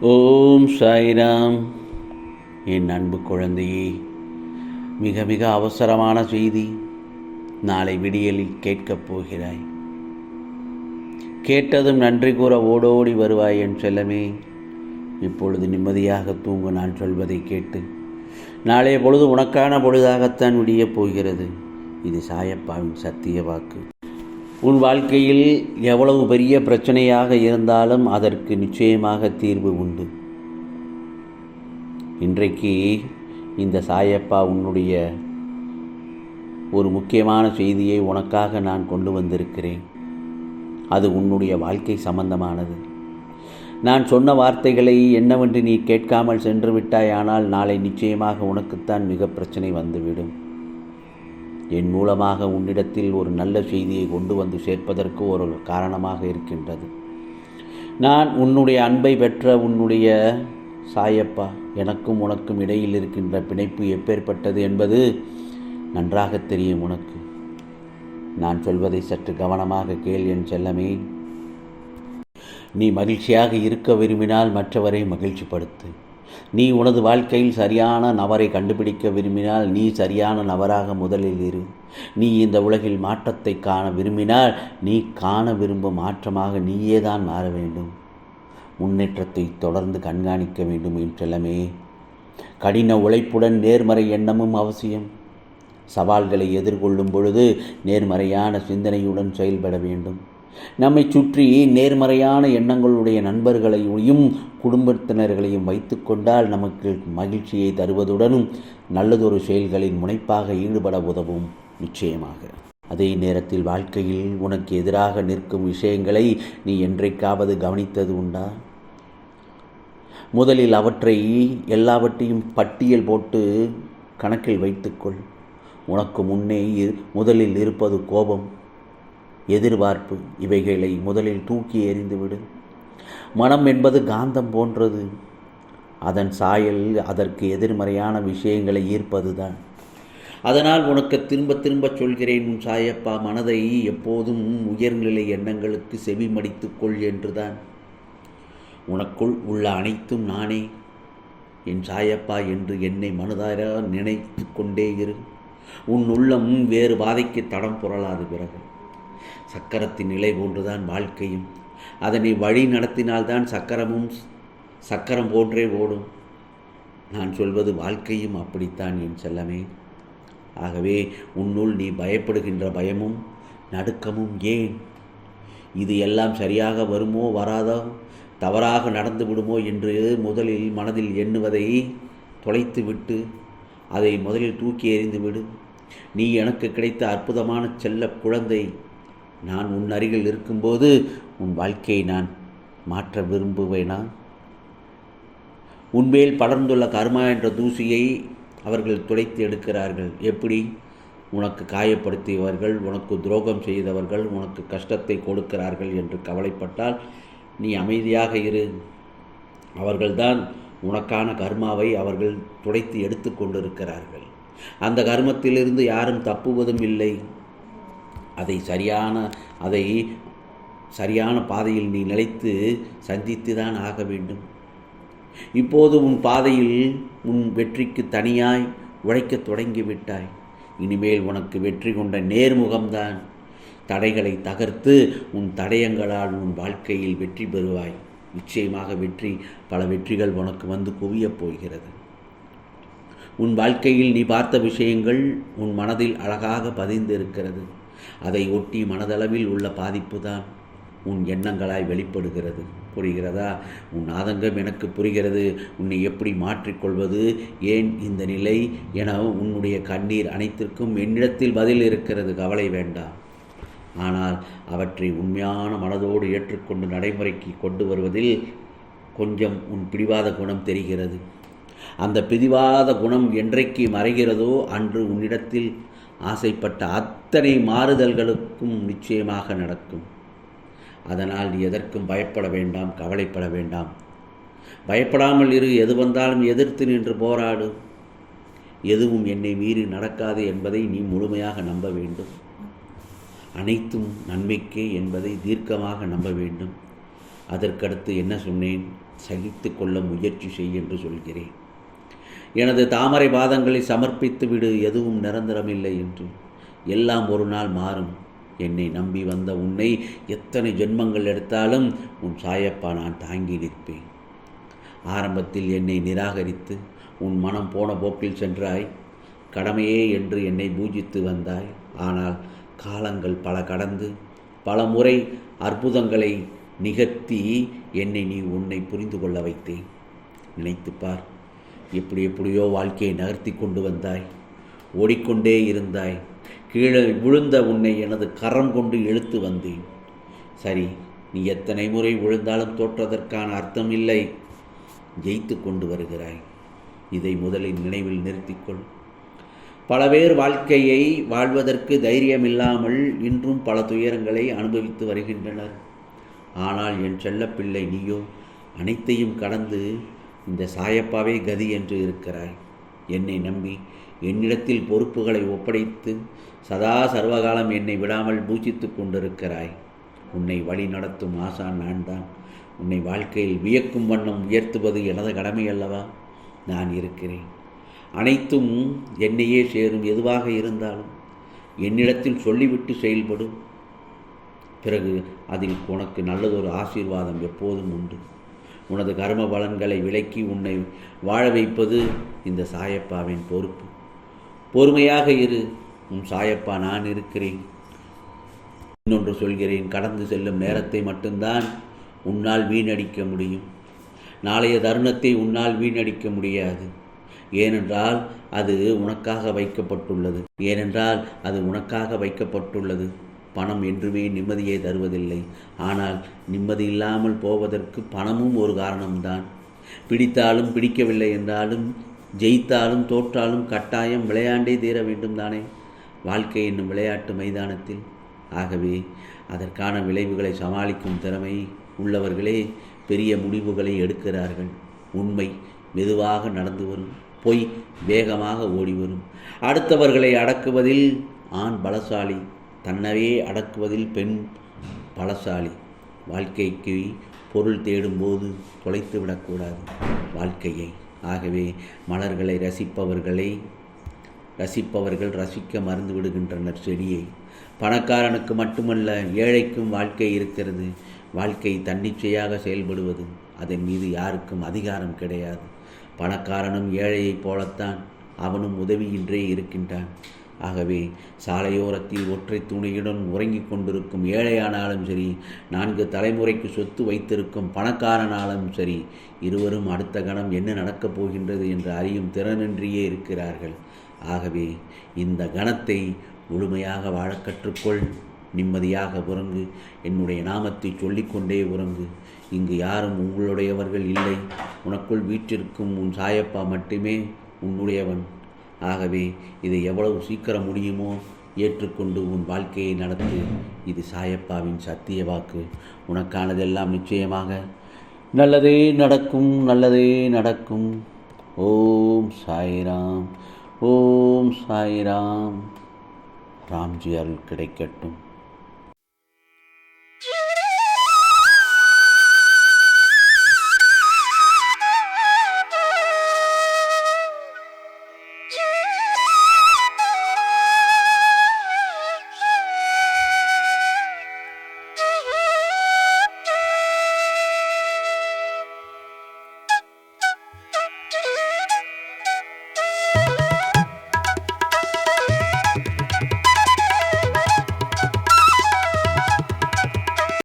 ஓம் சாய்ராம். என் அன்பு குழந்தையே மிக மிக அவசரமான செய்தி நாளை விடியலில் கேட்கப் போகிறாய். கேட்டதும் நன்றி கூற ஓடோடி வருவாய் என் செல்லமே. இப்பொழுது நிம்மதியாக தூங்கு நான் சொல்வதை கேட்டு. நாளைய பொழுது உனக்கான பொழுதாகத்தான் விடியப் போகிறது. இது சாயப்பாவின் சத்திய வாக்கு. உன் வாழ்க்கையில் எவ்வளவு பெரிய பிரச்சனையாக இருந்தாலும் அதற்கு நிச்சயமாக தீர்வு உண்டு. இன்றைக்கு இந்த சாயப்பா உன்னுடைய ஒரு முக்கியமான செய்தியை உனக்காக நான் கொண்டு வந்திருக்கிறேன். அது உன்னுடைய வாழ்க்கை சம்பந்தமானது. நான் சொன்ன வார்த்தைகளை என்னவென்று நீ கேட்காமல் சென்று விட்டாயானால் நாளை நிச்சயமாக உனக்குத்தான் மிக பிரச்சனை வந்துவிடும். என் மூலமாக உன்னிடத்தில் ஒரு நல்ல செய்தியை கொண்டு வந்து சேர்ப்பதற்கு ஒரு காரணமாக இருக்கின்றது. நான் உன்னுடைய அன்பை பெற்ற உன்னுடைய சாயப்பா எனக்கும் உனக்கும் இடையில் இருக்கின்ற பிணைப்பு எப்பேற்பட்டது என்பது நன்றாக தெரியும் உனக்கு. நான் சொல்வதை சற்று கவனமாக கேள் என் செல்லமே. நீ மகிழ்ச்சியாக இருக்க விரும்பினால் மற்றவரை மகிழ்ச்சிப்படுத்து. நீ உனது வாழ்க்கையில் சரியான நபரை கண்டுபிடிக்க விரும்பினால் நீ சரியான நபராக முதலில் இரு. நீ இந்த உலகில் மாற்றத்தை காண விரும்பினால் நீ காண விரும்பும் மாற்றமாக நீயே தான் மாற வேண்டும். முன்னேற்றத்தை தொடர்ந்து கண்காணிக்க வேண்டும் என்றெல்லாமே. கடின உழைப்புடன் நேர்மறை எண்ணமும் அவசியம். சவால்களை எதிர்கொள்ளும் பொழுது நேர்மறையான சிந்தனையுடன் செயல்பட வேண்டும். நம்மை சுற்றி நேர்மறையான எண்ணங்களுடைய நண்பர்களையும் குடும்பத்தினர்களையும் வைத்துக்கொண்டால் நமக்கு மகிழ்ச்சியை தருவதுடனும் நல்லதொரு செயல்களின் முனைப்பாக ஈடுபட உதவும். நிச்சயமாக. அதே நேரத்தில் வாழ்க்கையில் உனக்கு எதிராக நிற்கும் விஷயங்களை நீ என்றைக்காவது கவனித்தது உண்டா? முதலில் அவற்றை எல்லாவற்றையும் பட்டியல் போட்டு கணக்கில் வைத்துக்கொள். உனக்கு முன்னே முதலில் இருப்பது கோபம். எதிர்பார்ப்பு இவைகளை முதலில் தூக்கி எறிந்துவிடு. மனம் என்பது காந்தம் போன்றது. அதன் சாயல் அதற்கு எதிர்மறையான விஷயங்களை ஈர்ப்பதுதான். அதனால் உனக்கு திரும்ப திரும்ப சொல்கிறேன் உன் சாயப்பா மனதை எப்போதும் உயர்நிலை எண்ணங்களுக்கு செவிமடித்துக்கொள் என்றுதான். உனக்குள் உள்ள அனைத்தும் நானே. என் சாயப்பா என்று என்னை மனதார நினைத்து கொண்டே இரு. உன் உள்ளம் வேறு பாதைக்கு தடம் புரளாது பிறகு. சக்கரத்தின் நிலை போன்றுதான் வாழ்க்கையும். அதனை வழி நடத்தினால்தான் சக்கரமும் சக்கரம் போன்றே ஓடும். நான் சொல்வது வாழ்க்கையும் அப்படித்தான் என் செல்லமே. ஆகவே உன்னுள் நீ பயப்படுகின்ற பயமும் நடுக்கமும் ஏன்? இது எல்லாம் சரியாக வருமோ வராதோ தவறாக நடந்து விடுமோ என்று முதலில் மனதில் எண்ணுவதை தொலைத்து விட்டு அதை முதலில் தூக்கி எறிந்து விடு நீ எனக்கு கிடைத்த அற்புதமான செல்ல குழந்தை நான் உன் அருகில் இருக்கும்போது உன் வாழ்க்கையை நான் மாற்ற விரும்புவேனா? உன்மேல் படர்ந்துள்ள கர்மா என்ற தூசியை அவர்கள் துடைத்து எடுக்கிறார்கள். எப்படி? உனக்கு காயப்படுத்தியவர்கள் உனக்கு துரோகம் செய்தவர்கள் உனக்கு கஷ்டத்தை கொடுக்கிறார்கள் என்று கவலைப்பட்டால் நீ அமைதியாக இரு. அவர்கள்தான் உனக்கான கர்மாவை அவர்கள் துடைத்து எடுத்து கொண்டிருக்கிறார்கள். அந்த கர்மத்திலிருந்து யாரும் தப்புவதும் இல்லை. அதை சரியான அதை சரியான பாதையில் நீ நிலைத்து சந்தித்து தான் ஆக வேண்டும். இப்போது உன் பாதையில் உன் வெற்றிக்கு தனியாய் உழைக்கத் தொடங்கிவிட்டாய். இனிமேல் உனக்கு வெற்றி கொண்ட நேர்முகம்தான். தடைகளை தகர்த்து உன் தடயங்களால் உன் வாழ்க்கையில் வெற்றி பெறுவாய். நிச்சயமாக வெற்றி பல வெற்றிகள் உனக்கு வந்து குவியப் போகிறது. உன் வாழ்க்கையில் நீ பார்த்த விஷயங்கள் உன் மனதில் அழகாக பதிந்திருக்கிறது. அதை ஒட்டி மனதளவில் உள்ள பாதிப்பு தான் உன் எண்ணங்களாய் வெளிப்படுகிறது. புரிகிறதா? உன் ஆதங்கம் எனக்கு புரிகிறது. உன்னை எப்படி மாற்றிக்கொள்வது? ஏன் இந்த நிலை? என உன்னுடைய கண்ணீர் அனைத்திற்கும் என்னிடத்தில் பதில் இருக்கிறது. கவலை வேண்டாம். ஆனால் அவற்றை உண்மையான மனதோடு ஏற்றுக்கொண்டு நடைமுறைக்கு கொண்டு வருவதில் கொஞ்சம் உன் பிடிவாத குணம் தெரிகிறது. அந்த பிடிவாத குணம் என்றைக்கு மறைகிறதோ அன்று உன்னிடத்தில் ஆசைப்பட்ட அத்தனை மாறுதல்களுக்கும் நிச்சயமாக நடக்கும். அதனால் நீ எதற்கும் பயப்பட வேண்டாம் கவலைப்பட வேண்டாம். பயப்படாமல் இரு எது வந்தாலும் எதிர்த்து நின்று போராடு. எதுவும் என்னை மீறி நடக்காது என்பதை நீ முழுமையாக நம்ப வேண்டும். அனைத்தும் நன்மைக்கே என்பதை தீர்க்கமாக நம்ப வேண்டும். அதற்கடுத்து என்ன சொன்னேன்? சகித்து கொள்ள முயற்சி செய் என்று சொல்கிறேன். எனது தாமரை பாதங்களை சமர்ப்பித்து விடு எதுவும் நிரந்தரமில்லை என்று. எல்லாம் ஒரு நாள் மாறும். என்னை நம்பி வந்த உன்னை எத்தனை ஜென்மங்கள் எடுத்தாலும் உன் சாயப்பா நான் தாங்கி நிற்பேன். ஆரம்பத்தில் என்னை நிராகரித்து உன் மனம் போன போக்கில் சென்றாய். கடமையே என்று என்னை பூஜித்து வந்தாய். ஆனால் காலங்கள் பல கடந்து பல முறை அற்புதங்களை நிகழ்த்தி என்னை நீ உன்னை புரிந்து கொள்ள வைத்தேன். நினைத்துப் பார் எப்படி எப்படியோ வாழ்க்கையை நகர்த்தி கொண்டு வந்தாய். ஓடிக்கொண்டே இருந்தாய். கீழே விழுந்த உன்னை எனது கரம் கொண்டு இழுத்து வந்தேன். சரி நீ எத்தனை முறை விழுந்தாலும் தோற்றதற்கான அர்த்தம் இல்லை ஜெயித்து கொண்டு வருகிறாய். இதை முதலில் நினைவில் நிறுத்திக்கொள். பல பேர் வாழ்க்கையை வாழ்வதற்கு தைரியமில்லாமல் இன்றும் பல துயரங்களை அனுபவித்து வருகின்றனர். ஆனால் என் செல்லப்பிள்ளை நீயோ அனைத்தையும் கடந்து இந்த சாயப்பாவே கதி என்று இருக்கிறாய். என்னை நம்பி என்னிடத்தில் பொறுப்புகளை ஒப்படைத்து சதா சர்வகாலம் என்னை விடாமல் பூஜித்து கொண்டிருக்கிறாய். உன்னை வழி நடத்தும் ஆசான் நான் தான் உன்னை வாழ்க்கையில் வியக்கும் வண்ணம் உயர்த்துவது எனது கடமை அல்லவா நான் இருக்கிறேன். அனைத்தும் என்னையே சேரும் எதுவாக இருந்தாலும் என்னிடத்தில் சொல்லிவிட்டு செயல்படும் பிறகு அதில் உனக்கு நல்லதொரு ஆசீர்வாதம் எப்போதும் உண்டு. உனது கர்ம பலன்களை விலக்கி உன்னை வாழ வைப்பது இந்த சாயப்பாவின் பொறுப்பு. பொறுமையாக இரு. உன் சாயப்பா நான் இருக்கிறேன். இன்னொன்று சொல்கிறேன். கடந்து செல்லும் நேரத்தை மட்டும்தான் உன்னால் வீணடிக்க முடியும். நாளைய தருணத்தை உன்னால் வீணடிக்க முடியாது. ஏனென்றால் அது உனக்காக வைக்கப்பட்டுள்ளது. ஏனென்றால் அது உனக்காக வைக்கப்பட்டுள்ளது. பணம் என்றுமே நிம்மதியை தருவதில்லை. ஆனால் நிம்மதி இல்லாமல் போவதற்கு பணமும் ஒரு காரணம்தான். பிடித்தாலும் பிடிக்கவில்லை என்றாலும் ஜெயித்தாலும் தோற்றாலும் கட்டாயம் விளையாண்டே தீர வேண்டும் தானே வாழ்க்கை என்னும் விளையாட்டு மைதானத்தில். ஆகவே அதற்கான விளைவுகளை சமாளிக்கும் திறமை உள்ளவர்களே பெரிய முடிவுகளை எடுக்கிறார்கள். உண்மை மெதுவாக நடந்து வரும். பொய் வேகமாக ஓடி வரும். அடுத்தவர்களை அடக்குவதில் ஆண் பலசாலி. தன்னவே அடக்குவதில் பெண் பலசாலி. வாழ்க்கைக்கு பொருள் தேடும்போது தொலைத்து விடக்கூடாது வாழ்க்கையை. ஆகவே மலர்களை ரசிப்பவர்களை ரசிப்பவர்கள் ரசிக்க மறந்து விடுகின்றனர் செடியை. பணக்காரனுக்கு மட்டுமல்ல ஏழைக்கும் வாழ்க்கை இருக்கிறது. வாழ்க்கை தன்னிச்சையாக செயல்படுவது அதன் மீது யாருக்கும் அதிகாரம் கிடையாது. பணக்காரனும் ஏழையைப் போலத்தான் அவனும் உதவியின்றே இருக்கின்றான். ஆகவே சாலையோரத்தில் ஒற்றை துணியுடன் உறங்கிக் கொண்டிருக்கும் ஏழையானாலும் சரி நான்கு தலைமுறைக்கு சொத்து வைத்திருக்கும் பணக்காரனாலும் சரி இருவரும் அடுத்த கணம் என்ன நடக்கப் போகின்றது என்று அறியும் திறனின்றியே இருக்கிறார்கள். ஆகவே இந்த கணத்தை முழுமையாக வாழ கற்றுக்கொள் நிம்மதியாக உறங்கு என்னுடைய நாமத்தை சொல்லிக்கொண்டே உறங்கு. இங்கு யாரும் உங்களுடையவர்கள் இல்லை உனக்குள் வீற்றிருக்கும் உன் சாயப்பா மட்டுமே உன்னுடையவன். ஆகவே இதை எவ்வளவு சீக்கிரம் முடியுமோ ஏற்றுக்கொண்டு உன் வாழ்க்கையை நடத்து. இது சாயப்பாவின் சத்திய வாக்கு. உனக்கானதெல்லாம் நிச்சயமாக. நல்லதே நடக்கும் நல்லதே நடக்கும். ஓம் சாய்ராம் ஓம் சாய்ராம். ராம்ஜி அருள் கிடைக்கட்டும்.